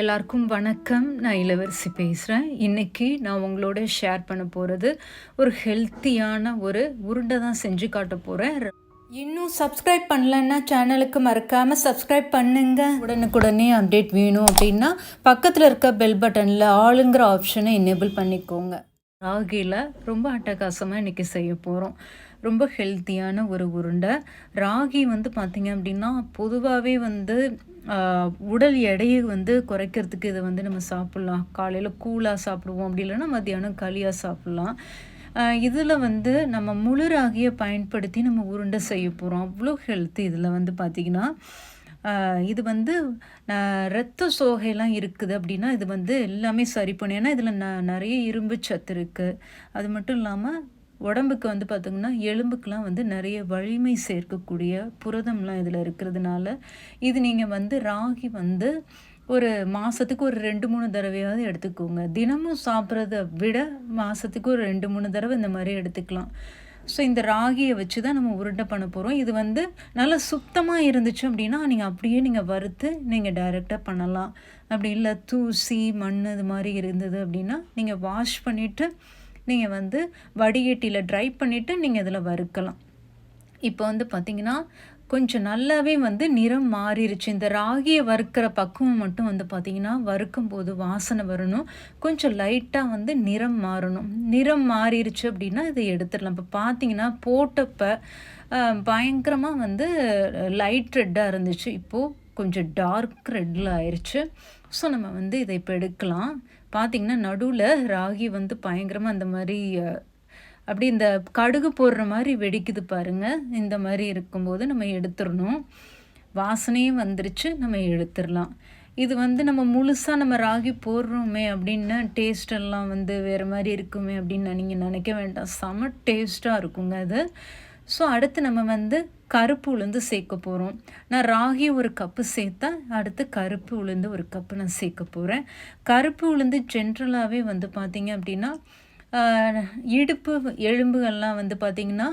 எல்லாருக்கும் வணக்கம். நான் இளவரசி பேசுகிறேன் இன்றைக்கி நான் உங்களோட ஷேர் பண்ண போகிறது ஒரு ஹெல்த்தியான ஒரு உருண்டை தான் செஞ்சு காட்ட போகிறேன் இன்னும் சப்ஸ்கிரைப் பண்ணலன்னா சேனலுக்கு மறக்காமல் சப்ஸ்கிரைப் பண்ணுங்க. உடனுக்குடனே அப்டேட் வேணும் அப்படின்னா பக்கத்தில் இருக்க பெல் பட்டனில் ஆளுங்கிற ஆப்ஷனை எனேபிள் பண்ணிக்கோங்க. ராகியில் ரொம்ப அட்டகாசமாக இன்றைக்கி செய்ய போகிறோம் ரொம்ப ஹெல்த்தியான ஒரு உருண்டை. ராகி வந்து பார்த்திங்க அப்படின்னா பொதுவாகவே வந்து உடல் எடையை வந்து குறைக்கிறதுக்கு இதை வந்து நம்ம சாப்பிட்லாம். காலையில் கூலாக சாப்பிடுவோம். அப்படி இல்லைன்னா மத்தியானம் களியாக சாப்பிட்லாம். இதில் வந்து நம்ம முழுராகிய பயன்படுத்தி நம்ம உருண்டை செய்ய போகிறோம் அவ்வளோ ஹெல்த்து இதில் வந்து பார்த்திங்கன்னா இது வந்து ரத்த சோகையெல்லாம் இருக்குது அப்படின்னா இது வந்து எல்லாமே சரி பண்ணும் ஏன்னா இதில் ந நிறைய இரும்பு சத்து இருக்குது அது மட்டும் இல்லாமல் உடம்புக்கு வந்து பார்த்திங்கன்னா எலும்புக்கெலாம் வந்து நிறைய வலிமை சேர்க்கக்கூடிய புரதம்லாம் இதில் இருக்கிறதுனால இது நீங்கள் வந்து ராகி வந்து ஒரு மாதத்துக்கு ஒரு ரெண்டு மூணு தடவையாவது எடுத்துக்கோங்க. தினமும் சாப்பிட்றத விட மாதத்துக்கு ஒரு ரெண்டு மூணு தடவை இந்த மாதிரி எடுத்துக்கலாம். ஸோ இந்த ராகியை வச்சு தான் நம்ம உருண்டை பண்ண போகிறோம் இது வந்து நல்லா சுத்தமாக இருந்துச்சு அப்படின்னா நீங்கள் அப்படியே நீங்கள் வறுத்து நீங்கள் டைரெக்டாக பண்ணலாம். அப்படி இல்லை தூசி மண் இது மாதிரி இருந்தது அப்படின்னா நீங்கள் வாஷ் பண்ணிவிட்டு நீங்கள் வந்து வடிகட்டியில் ட்ரை பண்ணிவிட்டு நீங்கள் இதில் வறுக்கலாம். இப்போ வந்து பார்த்தீங்கன்னா கொஞ்சம் நல்லாவே வந்து நிறம் மாறிடுச்சு இந்த ராகியை வறுக்கிற பக்குவம் மட்டும் வந்து பார்த்தீங்கன்னா வறுக்கும் போது வாசனை வரணும். கொஞ்சம் லைட்டாக வந்து நிறம் மாறணும். நிறம் மாறிடுச்சு அப்படின்னா இதை எடுத்துடலாம். இப்போ பார்த்தீங்கன்னா போட்டப்ப பயங்கரமாக வந்து லைட் ரெட்டாக இருந்துச்சு. இப்போது கொஞ்சம் டார்க் ரெட்டில் ஆயிடுச்சு ஸோ நம்ம வந்து இதை இப்போ எடுக்கலாம். பார்த்தீங்கன்னா நடுவில் ராகி வந்து பயங்கரமாக அந்த மாதிரி அப்படி இந்த கடுகு போடுற மாதிரி வெடிக்குது பாருங்க. இந்த மாதிரி இருக்கும்போது நம்ம எடுத்துடணும். வாசனையும் வந்துருச்சு நம்ம எடுத்துடலாம். இது வந்து நம்ம முழுசாக நம்ம ராகி போடுறோமே அப்படின்னா டேஸ்டெல்லாம் வந்து வேறு மாதிரி இருக்குமே அப்படின்னு நீங்கள் நினைக்க வேண்டாம். செம டேஸ்ட்டாக இருக்குங்க அது. ஸோ அடுத்து நம்ம வந்து கருப்பு உளுந்து சேர்க்க போகிறோம் நான் ராகி ஒரு கப்பு சேர்த்தா அடுத்து கருப்பு உளுந்து ஒரு கப்பு நான் சேர்க்க போகிறேன் கருப்பு உளுந்து ஜென்ரலாகவே வந்து பார்த்திங்க அப்படின்னா இடுப்பு எலும்புகள்லாம் வந்து பார்த்திங்கன்னா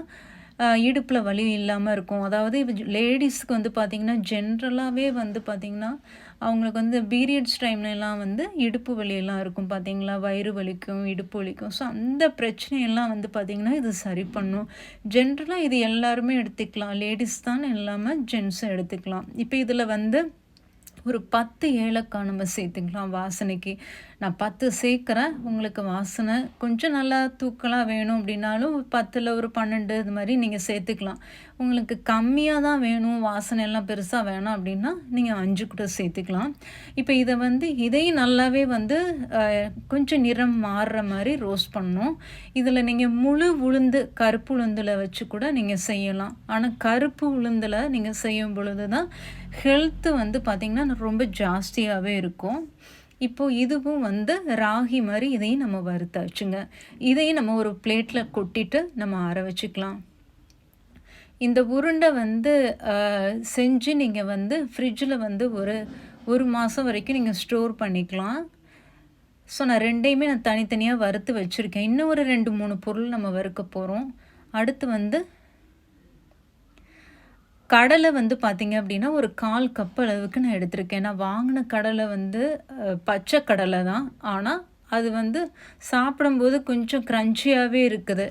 இடுப்பில் வலி இல்லாமல் இருக்கும். அதாவது லேடிஸ்க்கு வந்து பார்த்திங்கன்னா ஜென்ரலாகவே வந்து பார்த்திங்கன்னா அவங்களுக்கு வந்து பீரியட்ஸ் டைம்லலாம் வந்து இடுப்பு வலியெல்லாம் இருக்கும் பார்த்தீங்களா வயிறு வலிக்கும் இடுப்பு வலிக்கும். ஸோ அந்த பிரச்சனையெல்லாம் வந்து பார்த்திங்கன்னா இது சரி பண்ணும். ஜென்ரலாக இது எல்லாருமே எடுத்துக்கலாம். லேடிஸ் தான் இல்லாமல் ஜென்ஸும் எடுத்துக்கலாம். இப்போ இதில் வந்து ஒரு பத்து ஏலக்காய் நம்ம சேர்த்துக்கலாம் வாசனைக்கு. நான் பத்து சேர்க்குறேன். உங்களுக்கு வாசனை கொஞ்சம் நல்லா தூக்கலாக வேணும் அப்படின்னாலும் பத்தில் ஒரு பன்னெண்டு இது மாதிரி நீங்கள் சேர்த்துக்கலாம். உங்களுக்கு கம்மியாக தான் வேணும் வாசனை எல்லாம் பெருசாக வேணாம் அப்படின்னா நீங்கள் அஞ்சு கூட சேர்த்துக்கலாம். இப்போ இதை வந்து இதையும் நல்லாவே வந்து கொஞ்சம் நிறம் மாறுற மாதிரி ரோஸ்ட் பண்ணணும். இதில் நீங்கள் முழு உளுந்து கருப்பு உளுந்தில் வச்சு கூட நீங்கள் செய்யலாம். ஆனால் கருப்பு உளுந்தில் நீங்கள் செய்யும் பொழுது தான் ஹெல்த்து வந்து பார்த்திங்கன்னா ரொம்ப ஜாஸ்தியாகவே இருக்கும். இப்போது இதுவும் வந்து ராகி மாதிரி இதையும் நம்ம வறுத்தாச்சுங்க. இதையும் நம்ம ஒரு பிளேட்டில் கொட்டிட்டு நம்ம ஆற வச்சுக்கலாம். இந்த உருண்டை வந்து செஞ்சு நீங்கள் வந்து ஃப்ரிட்ஜில் வந்து ஒரு ஒரு மாதம் வரைக்கும் நீங்கள் ஸ்டோர் பண்ணிக்கலாம். ஸோ நான் ரெண்டையுமே நான் தனித்தனியாக வறுத்து வச்சுருக்கேன். இன்னும் ஒரு ரெண்டு மூணு பொருள் நம்ம வறுக்க போகிறோம் அடுத்து வந்து கடலை வந்து பார்த்தீங்க அப்படின்னா ஒரு கால் கப் அளவுக்கு நான் எடுத்திருக்கேன். நான் வாங்கின கடலை வந்து பச்சை கடலை தான். ஆனால் அது வந்து சாப்பிடும்போது கொஞ்சம் க்ரன்ச்சியாகவே இருக்குது.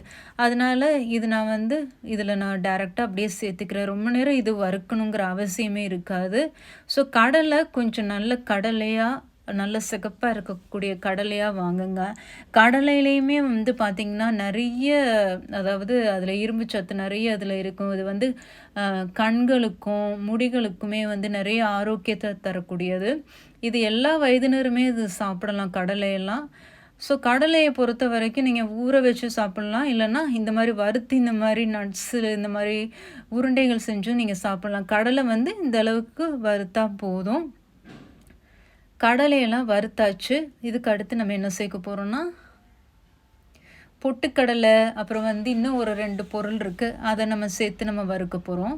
அதனால் இது நான் வந்து இதில் நான் டைரெக்டாக அப்படியே சேர்த்துக்கிறேன். ரொம்ப நேரம் இது வறுக்கணுங்கிற அவசியமே இருக்காது. ஸோ கடலை கொஞ்சம் நல்ல கடலையாக நல்ல சிகப்பாக இருக்கக்கூடிய கடலையாக வாங்குங்க. கடலையிலையுமே வந்து பார்த்திங்கன்னா நிறைய அதாவது அதில் இரும்பு சத்து நிறைய அதில் இருக்கும். இது வந்து கண்களுக்கும் முடிகளுக்குமே வந்து நிறைய ஆரோக்கியத்தை தரக்கூடியது. இது எல்லா வயதினருமே இது சாப்பிடலாம் கடலையெல்லாம். ஸோ கடலையை பொறுத்த வரைக்கும் நீங்கள் ஊற வச்சு சாப்பிட்லாம். இல்லைன்னா இந்த மாதிரி வறுத்து இந்த மாதிரி நட்ஸு இந்த மாதிரி உருண்டைகள் செஞ்சும் நீங்கள் சாப்பிட்லாம். கடலை வந்து இந்த அளவுக்கு வறுத்தா போதும். கடலையெல்லாம் வறுத்தாச்சு. இதுக்கு அடுத்து நம்ம என்ன சேர்க்க போகிறோம்னா பொட்டுக்கடலை அப்புறம் வந்து இன்னும் ஒரு ரெண்டு பொருள் இருக்குது அதை நம்ம சேர்த்து நம்ம வறுக்க போகிறோம்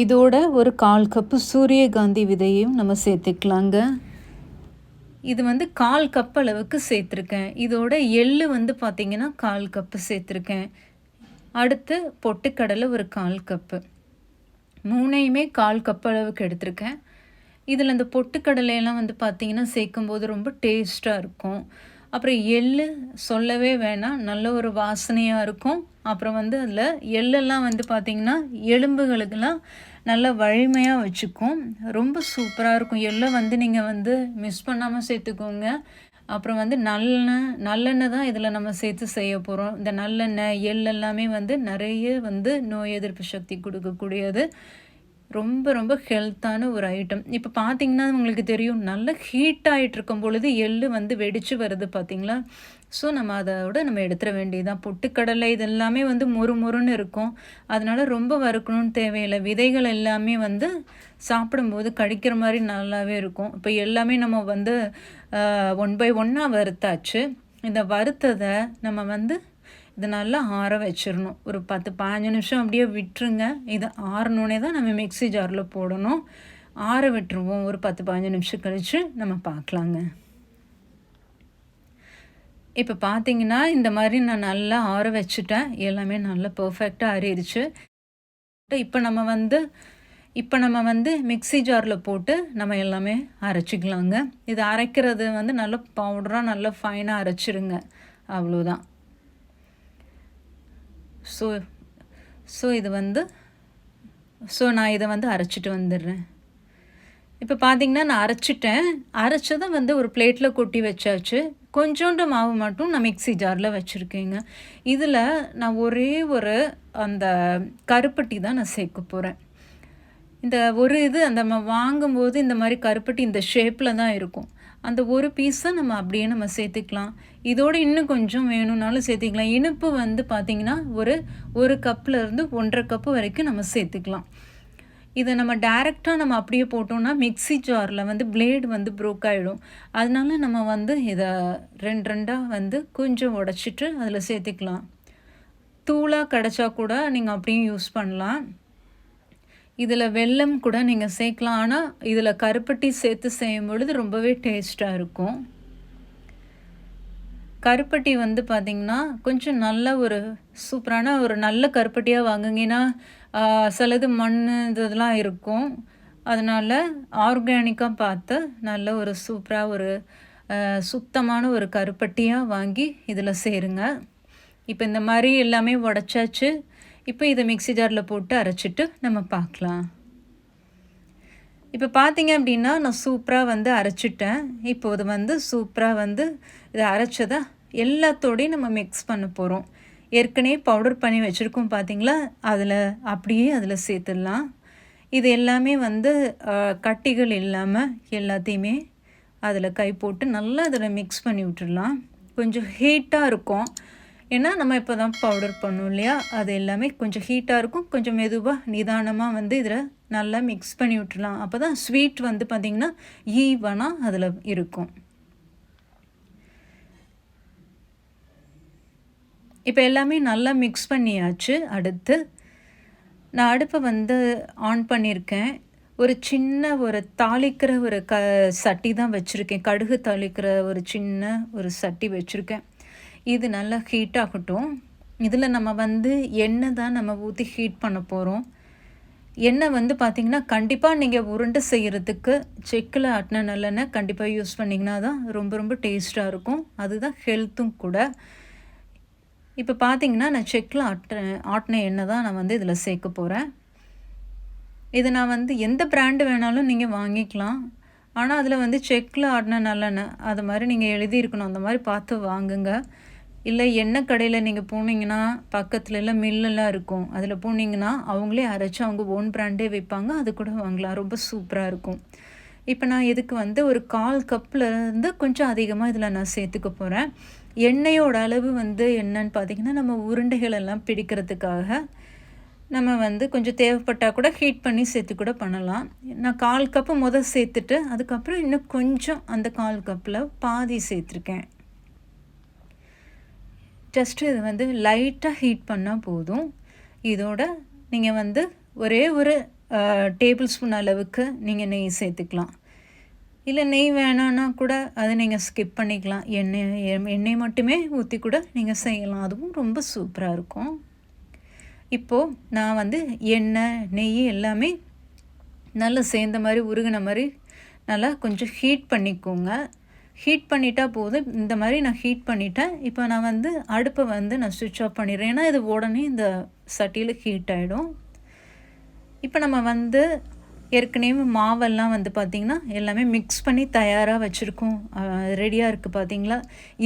இதோட ஒரு கால் கப்பு சூரியகாந்தி விதையும் நம்ம சேர்த்துக்கலாங்க. இது வந்து கால் கப் அளவுக்கு சேர்த்துருக்கேன். இதோட எள்ளு வந்து பார்த்திங்கன்னா கால் கப்பு சேர்த்துருக்கேன். அடுத்து பொட்டுக்கடலை ஒரு கால் கப்பு. மூணையுமே கால் கப் அளவுக்கு எடுத்திருக்கேன். இதில் இந்த பொட்டுக்கடலையெல்லாம் வந்து பார்த்திங்கன்னா சேர்க்கும்போது ரொம்ப டேஸ்ட்டாக இருக்கும். அப்புறம் எள் சொல்லவே வேணாம். நல்ல ஒரு வாசனையாக இருக்கும். அப்புறம் வந்து அதில் எள்ளெல்லாம் வந்து பார்த்திங்கன்னா எலும்புகளுக்கெல்லாம் நல்ல வலிமையாக வச்சுக்கும். ரொம்ப சூப்பராக இருக்கும். எள்ளை வந்து நீங்கள் வந்து மிஸ் பண்ணாமல் சேர்த்துக்கோங்க. அப்புறம் வந்து நல்லெண்ணெய் நல்லெண்ணெய் தான் இதில் நம்ம சேர்த்து செய்ய போகிறோம் இந்த நல்லெண்ணெய் எள் எல்லாமே வந்து நிறைய வந்து நோய் எதிர்ப்பு சக்தி கொடுக்கக்கூடியது. ரொம்ப ரொம்ப ஹெல்த்தான ஒரு ஐட்டம் இப்போ பார்த்தீங்கன்னா உங்களுக்கு தெரியும் நல்ல ஹீட் ஆகிட்டு இருக்கும் பொழுது எள்ளு வந்து வெடித்து வருது பார்த்தீங்களா ஸோ நம்ம அதோட நம்ம எடுத்துட வேண்டியதுதான். பொட்டுக்கடலை இதெல்லாமே வந்து மொறு மொறுன்னு இருக்கும். அதனால் ரொம்ப வறுக்கணும்னு தேவையில்லை. விதைகள் எல்லாமே வந்து சாப்பிடும்போது கடிக்கிற மாதிரி நல்லாவே இருக்கும். இப்போ எல்லாமே நம்ம வந்து ஒன் பை ஒன்னாக வறுத்தாச்சு. இந்த வறுத்ததை நம்ம வந்து இதை நல்லா ஆற வச்சிடணும். ஒரு பத்து பதினஞ்சு நிமிஷம் அப்படியே விட்டுருங்க. இது ஆறணுன்னே தான் நம்ம மிக்சி ஜாரில் போடணும். ஆற விட்டுருவோம். ஒரு பத்து பதினஞ்சு நிமிஷம் கழித்து நம்ம பார்க்கலாங்க. இப்போ பார்த்தீங்கன்னா இந்த மாதிரி நான் நல்லா ஆற வச்சுட்டேன். எல்லாமே நல்லா பர்ஃபெக்டாக அறியிருச்சு இப்போ நம்ம வந்து இப்போ நம்ம வந்து மிக்சி ஜாரில் போட்டு நம்ம எல்லாமே அரைச்சிக்கலாங்க. இது அரைக்கிறது வந்து நல்ல பவுடராக நல்லா ஃபைனாக அரைச்சிருங்க. அவ்வளோதான் ஸோ ஸோ இது வந்து ஸோ நான் இதை வந்து அரைச்சிட்டு வந்துடுறேன். இப்போ பார்த்தீங்கன்னா நான் அரைச்சிட்டேன். அரைச்சதை வந்து ஒரு பிளேட்டில் கொட்டி வச்சாச்சு. கொஞ்சோண்டு மாவு மட்டும் நான் மிக்சி ஜாரில் வச்சுருக்கேங்க. இதில் நான் ஒரே ஒரு அந்த கருப்பட்டி தான் நான் சேர்க்க போகிறேன் இந்த ஒரு இது அந்த நம்ம வாங்கும்போது இந்த மாதிரி கருப்பட்டி இந்த ஷேப்பில் தான் இருக்கும். அந்த ஒரு பீஸை நம்ம அப்படியே நம்ம சேர்த்துக்கலாம். இதோடு இன்னும் கொஞ்சம் வேணும்னாலும் சேர்த்துக்கலாம். இனிப்பு வந்து பார்த்திங்கன்னா ஒரு ஒரு கப்பில் ஒன்றரை கப்பு வரைக்கும் நம்ம சேர்த்துக்கலாம். இதை நம்ம டைரெக்டாக நம்ம அப்படியே போட்டோம்னா மிக்சி ஜாரில் வந்து பிளேடு வந்து ப்ரோக் ஆகிடும் அதனால நம்ம வந்து இதை ரெண்டு ரெண்டாக வந்து கொஞ்சம் உடச்சிட்டு அதில் சேர்த்துக்கலாம். தூளாக கிடச்சா கூட நீங்கள் அப்படியும் யூஸ் பண்ணலாம். இதில் வெல்லம் கூட நீங்கள் சேர்க்கலாம். ஆனால் இதில் கருப்பட்டி சேர்த்து செய்யும் பொழுது ரொம்பவே டேஸ்ட்டாக இருக்கும். கருப்பட்டி வந்து பார்த்திங்கன்னா கொஞ்சம் நல்ல ஒரு சூப்பரான ஒரு நல்ல கருப்பட்டியாக வாங்குங்கன்னா சிலது மண் இதெல்லாம் இருக்கும். அதனால் ஆர்கானிக்காக பார்த்து நல்ல ஒரு சூப்பராக ஒரு சுத்தமான ஒரு கருப்பட்டியாக வாங்கி இதில் சேருங்க. இப்போ இந்த மாதிரி எல்லாமே உடச்சாச்சு. இப்போ இதை மிக்சி ஜாரில் போட்டு அரைச்சிட்டு நம்ம பார்க்கலாம். இப்போ பார்த்தீங்க அப்படின்னா நான் சூப்பராக வந்து அரைச்சிட்டேன். இப்போது வந்து சூப்பராக வந்து இதை அரைச்சதை எல்லாத்தோடையும் நம்ம மிக்ஸ் பண்ண போகிறோம் ஏற்கனவே பவுடர் பண்ணி வச்சுருக்கோம் பார்த்தீங்களா அதில் அப்படியே அதில் சேர்த்துடலாம். இது எல்லாமே வந்து கட்டிகள் இல்லாமல் எல்லாத்தையுமே அதில் கை போட்டு நல்லா அதில் மிக்ஸ் பண்ணி விட்டுடலாம். கொஞ்சம் ஹீட்டாக இருக்கும். ஏன்னா நம்ம இப்போ தான் பவுடர் பண்ணோம் இல்லையா? அது எல்லாமே கொஞ்சம் ஹீட்டாக இருக்கும். கொஞ்சம் மெதுவாக நிதானமாக வந்து இதில் நல்லா மிக்ஸ் பண்ணி விட்டுலாம் அப்போ தான் ஸ்வீட் வந்து பார்த்திங்கன்னா ஈவனாக அதில் இருக்கும். இப்போ எல்லாமே நல்லா மிக்ஸ் பண்ணியாச்சு. அடுத்து நான் அடுப்பை வந்து ஆன் பண்ணியிருக்கேன். ஒரு சின்ன ஒரு தாளிக்கிற ஒரு க சட்டி தான் வச்சுருக்கேன். கடுகு தாளிக்கிற ஒரு சின்ன ஒரு சட்டி வச்சுருக்கேன். இது நல்லா ஹீட் ஆகட்டும். இதில் நம்ம வந்து எண்ணெய் தான் நம்ம ஊற்றி ஹீட் பண்ண போகிறோம் எண்ணெய் வந்து பார்த்திங்கன்னா கண்டிப்பாக நீங்கள் உருண்டை செய்கிறதுக்கு செக்கில் ஆட்டின நல்லெண்ணெய் கண்டிப்பாக யூஸ் பண்ணிங்கன்னா தான் ரொம்ப ரொம்ப டேஸ்ட்டாக இருக்கும். அதுதான் ஹெல்த்தும் கூட. இப்போ பார்த்தீங்கன்னா நான் செக்கில் ஆட்ட ஆட்டின எண்ணெய் தான் நான் வந்து இதில் சேர்க்க போகிறேன் இது நான் வந்து எந்த பிராண்டு வேணாலும் நீங்கள் வாங்கிக்கலாம். ஆனால் அதில் வந்து செக்கில் ஆடின நல்லெண்ணெய் அது மாதிரி நீங்கள் எழுதியிருக்கணும் அந்த மாதிரி பார்த்து வாங்குங்க. இல்லை எண்ணெய் கடையில் நீங்கள் போனீங்கன்னா பக்கத்துல எல்லாம் மில்லெல்லாம் இருக்கும். அதில் போனீங்கன்னா அவங்களே அரைச்சி அவங்க ஓன் பிராண்டே வைப்பாங்க. அது கூட வாங்கலாம். ரொம்ப சூப்பராக இருக்கும். இப்போ நான் இதுக்கு வந்து ஒரு கால் கப்லேருந்து கொஞ்சம் அதிகமாக இதில் நான் சேர்த்துக்க போகிறேன் எண்ணெயோட அளவு வந்து என்னன்னு பார்த்தீங்கன்னா நம்ம உருண்டைகள் எல்லாம் பிடிக்கிறதுக்காக நம்ம வந்து கொஞ்சம் தேவைப்பட்டால் கூட ஹீட் பண்ணி சேர்த்து கூட பண்ணலாம். நான் கால் கப்பு முதல் சேர்த்துட்டு அதுக்கப்புறம் இன்னும் கொஞ்சம் அந்த கால் கப்பில் பாதி சேர்த்துருக்கேன். ஜஸ்ட்டு இது வந்து லைட்டாக ஹீட் பண்ணால் போதும். இதோட நீங்கள் வந்து ஒரே ஒரு டேபிள் ஸ்பூன் அளவுக்கு நீங்கள் நெய் சேர்த்துக்கலாம். இல்லை நெய் வேணான்னா கூட அதை நீங்கள் ஸ்கிப் பண்ணிக்கலாம். எண்ணெய் எண்ணெய் மட்டுமே ஊற்றி கூட நீங்கள் செய்யலாம். அதுவும் ரொம்ப சூப்பராக இருக்கும். இப்போது நான் வந்து எண்ணெய் நெய் எல்லாமே நல்லா சேர்ந்த மாதிரி உருகின மாதிரி நல்லா கொஞ்சம் ஹீட் பண்ணிக்கோங்க. ஹீட் பண்ணிட்டா போதும் இந்த மாதிரி நான் ஹீட் பண்ணிட்டேன். இப்போ நான் வந்து அடுப்பை வந்து நான் சுவிட்ச் ஆஃப் பண்ணிடுறேன். ஏன்னா இது உடனே இந்த சட்டியில் ஹீட் ஆகிடும் இப்போ நம்ம வந்து ஏற்கனவே மாவெல்லாம் வந்து பார்த்திங்கன்னா எல்லாமே மிக்ஸ் பண்ணி தயாராக வச்சுருக்கோம். ரெடியாக இருக்குது பார்த்தீங்களா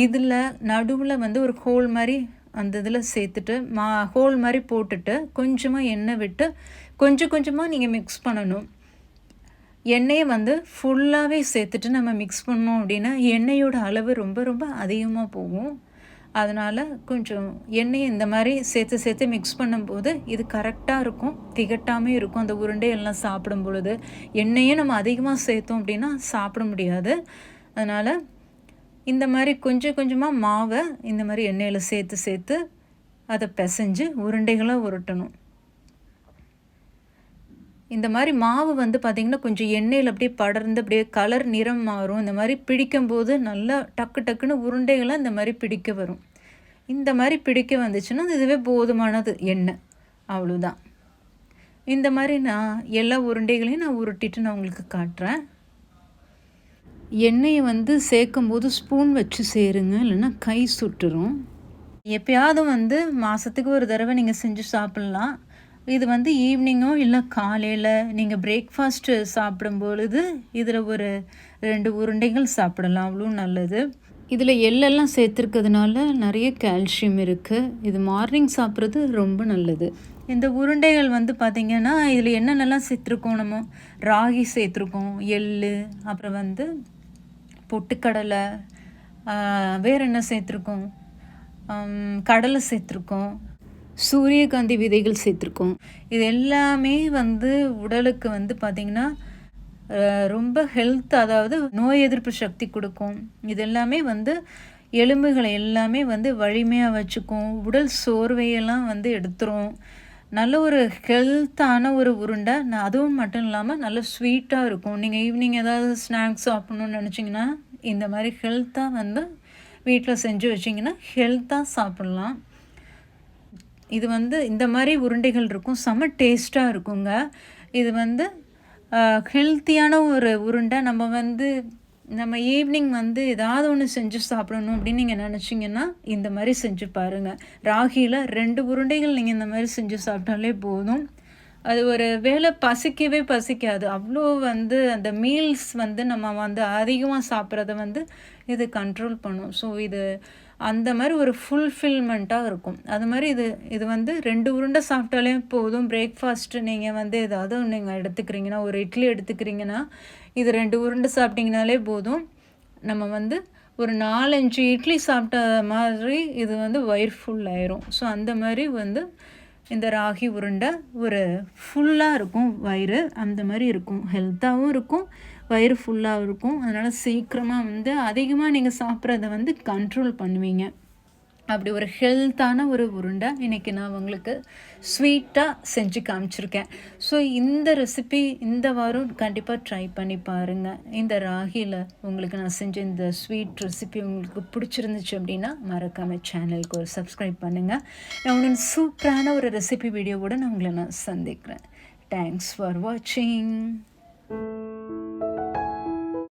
இதில் நடுவில் வந்து ஒரு ஹோல் மாதிரி அந்த இதில் சேர்த்துட்டு மா ஹோல் மாதிரி போட்டுட்டு கொஞ்சமாக எண்ணெய் விட்டு கொஞ்சம் கொஞ்சமாக நீங்கள் மிக்ஸ் பண்ணணும். எண்ணெயை வந்து ஃபுல்லாகவே சேர்த்துட்டு நம்ம மிக்ஸ் பண்ணோம் அப்படின்னா எண்ணெயோட அளவு ரொம்ப ரொம்ப அதிகமாக போகும். அதனால் கொஞ்சம் எண்ணெயை இந்த மாதிரி சேர்த்து சேர்த்து மிக்ஸ் பண்ணும்போது இது கரெக்டாக இருக்கும் திகட்டாமே இருக்கும். அந்த உருண்டையெல்லாம் சாப்பிடும் பொழுது எண்ணெயை நம்ம அதிகமாக சேர்த்தோம் அப்படின்னா சாப்பிட முடியாது. அதனால் இந்த மாதிரி கொஞ்சம் கொஞ்சமாக மாவை இந்த மாதிரி எண்ணெயில் சேர்த்து சேர்த்து அதை பிசைஞ்சு உருண்டைகளாக உருட்டணும். இந்த மாதிரி மாவு வந்து பார்த்திங்கன்னா கொஞ்சம் எண்ணெயில் அப்படியே படர்ந்து அப்படியே கலர் நிறம் மாறும். இந்த மாதிரி பிடிக்கும்போது நல்லா டக்கு டக்குன்னு உருண்டைகளாக இந்த மாதிரி பிடிக்க வரும். இந்த மாதிரி பிடிக்க வந்துச்சுன்னா இதுவே போதுமானது எண்ணெய். அவ்வளோதான் இந்த மாதிரி நான் எல்லா உருண்டைகளையும் நான் உருட்டிட்டு நான் உங்களுக்கு காட்டுறேன். எண்ணெயை வந்து சேர்க்கும் போது ஸ்பூன் வச்சு சேருங்க இல்லைன்னா கை சுட்டுரும். எப்பயாவது வந்து மாதத்துக்கு ஒரு தடவை நீங்கள் செஞ்சு சாப்பிட்லாம். இது வந்து ஈவினிங்கோ இல்லை காலையில் நீங்கள் பிரேக்ஃபாஸ்ட்டு சாப்பிடும் பொழுது இதில் ஒரு ரெண்டு உருண்டைகள் சாப்பிடலாம். அவ்வளோ நல்லது. இதில் எள்ளெல்லாம் சேர்த்துருக்கிறதுனால நிறைய கால்சியம் இருக்குது இது மார்னிங் சாப்பிட்றது ரொம்ப நல்லது. இந்த உருண்டைகள் வந்து பார்த்திங்கன்னா இதில் என்னென்னலாம் சேர்த்துருக்கோம் நம்ம? ராகி சேர்த்துருக்கோம் எள் அப்புறம் வந்து பொட்டுக்கடலை வேறு என்ன சேர்த்துருக்கோம்? கடலை சேர்த்துருக்கோம். சூரியகாந்தி விதைகள் சேர்த்துருக்கோம். இது எல்லாமே வந்து உடலுக்கு வந்து பார்த்திங்கன்னா ரொம்ப ஹெல்த் அதாவது நோய் எதிர்ப்பு சக்தி கொடுக்கும். இது எல்லாமே வந்து எலும்புகளை எல்லாமே வந்து வலிமையாக வச்சுக்கும். உடல் சோர்வையெல்லாம் வந்து எடுத்துரும். நல்ல ஒரு ஹெல்த்தான ஒரு உருண்டை நான் அதுவும் மட்டும் இல்லாமல் நல்ல ஸ்வீட்டாக இருக்கும். நீங்கள் ஈவினிங் ஏதாவது ஸ்நாக்ஸ் சாப்பிட்ணுன்னு நினச்சிங்கன்னா இந்த மாதிரி ஹெல்த்தாக வந்து வீட்டில் செஞ்சு வச்சிங்கன்னா ஹெல்த்தாக சாப்பிட்லாம். இது வந்து இந்த மாதிரி உருண்டைகள் இருக்கும். செம டேஸ்ட்டாக இருக்குங்க. இது வந்து ஹெல்த்தியான ஒரு உருண்டை. நம்ம வந்து நம்ம ஈவினிங் வந்து ஏதாவது ஒன்று செஞ்சு சாப்பிடணும் அப்படின்னு நீங்கள் நினச்சிங்கன்னா இந்த மாதிரி செஞ்சு பாருங்கள் ராகியில் ரெண்டு உருண்டைகள் நீங்கள் இந்த மாதிரி செஞ்சு சாப்பிட்டாலே போதும். அது ஒரு வேலை பசிக்கவே பசிக்காது. அவ்வளோ வந்து அந்த மீல்ஸ் வந்து நம்ம வந்து அதிகமாக சாப்பிட்றத வந்து இது கண்ட்ரோல் பண்ணும். ஸோ இது அந்த மாதிரி ஒரு ஃபுல்ஃபில்மெண்ட்டாக இருக்கும். அது மாதிரி இது இது வந்து ரெண்டு உருண்டை சாப்பிட்டாலே போதும். பிரேக்ஃபாஸ்ட்டு நீங்கள் வந்து ஏதாவது நீங்கள் எடுத்துக்கிறீங்கன்னா ஒரு இட்லி எடுத்துக்கிறீங்கன்னா இது ரெண்டு உருண்டை சாப்பிட்டிங்கனாலே போதும். நம்ம வந்து ஒரு நாலஞ்சு இட்லி சாப்பிட்ட மாதிரி இது வந்து வயிறு ஃபுல் ஆயிரும். ஸோ அந்த மாதிரி வந்து இந்த ராகி உருண்டை ஒரு ஃபுல்லாக இருக்கும். வயிறு அந்த மாதிரி இருக்கும். ஹெல்த்தாகவும் இருக்கும். வயிறு ஃபுல்லாக இருக்கும். அதனால் சீக்கிரமாக வந்து அதிகமாக நீங்கள் சாப்பிட்றத வந்து கண்ட்ரோல் பண்ணுவீங்க. அப்படி ஒரு ஹெல்த்தான ஒரு உருண்டை இன்றைக்கி நான் உங்களுக்கு ஸ்வீட்டாக செஞ்சு காமிச்சிருக்கேன். ஸோ இந்த ரெசிபி இந்த வாரம் கண்டிப்பாக ட்ரை பண்ணி பாருங்கள் இந்த ராகியில் உங்களுக்கு நான் செஞ்ச இந்த ஸ்வீட் ரெசிபி உங்களுக்கு பிடிச்சிருந்துச்சு அப்படின்னா மறக்காமல் சேனலுக்கு ஒரு சப்ஸ்கிரைப் பண்ணுங்கள் நான் உடனே சூப்பரான ஒரு ரெசிபி வீடியோவோட நான் உங்களை நான் சந்திக்கிறேன். தேங்க்ஸ் ஃபார் வாட்சிங்